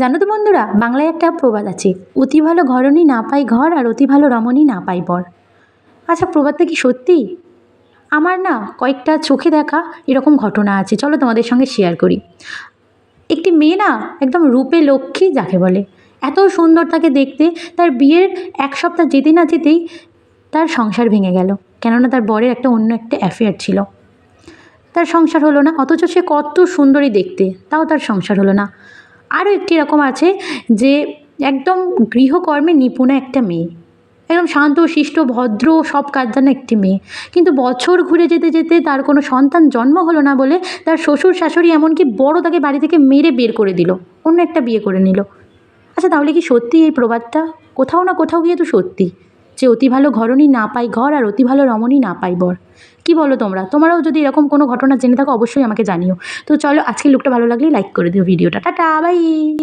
জানো তো বন্ধুরা, বাংলায় একটা প্রবাদ আছে, অতি ভালো ঘরণী না পাই ঘর আর অতি ভালো রমণী না পাই বর। আচ্ছা প্রবাদটা কি সত্যি? আমার না কয়েকটা চোখে দেখা এরকম ঘটনা আছে, চলো তোমাদের সঙ্গে শেয়ার করি। একটি মেয়ে না একদম রূপে লক্ষ্মী যাকে বলে, এত সুন্দর তাকে দেখতে, তার বিয়ের এক সপ্তাহ যেতে না যেতেই তার সংসার ভেঙে গেল, কেননা তার বরের একটা অন্য একটা অ্যাফেয়ার ছিল। তার সংসার হলো না, অথচ সে কত সুন্দরী দেখতে, তাও তার সংসার হলো না। আরও একটি এরকম আছে যে একদম গৃহকর্মে নিপুণা একটা মেয়ে। একদম শান্ত, শিষ্ট, ভদ্র, সব কাজ জানা একটি মেয়ে। কিন্তু বছর ঘুরে যেতে যেতে তার কোনো সন্তান জন্ম হলো না বলে তার শ্বশুর শাশুড়ি এমনকি বড় তাকে বাড়ি থেকে মেরে বের করে দিল, অন্য একটা বিয়ে করে নিল। আচ্ছা তাহলে কি সত্যি এই প্রবাদটা? কোথাও না কোথাও গিয়ে তো সত্যি। যে অতি ভালো ঘরণী না পাই ঘর আর অতি ভালো রমণী না পাই বর। কি বলো তোমরা? তোমরাও যদি এরকম কোনো ঘটনা জেনে থাকো, অবশ্যই আমাকে জানিও। তো চলো আজকে লুকটা ভালো লাগলে লাইক করে দিও ভিডিওটা। Tata bye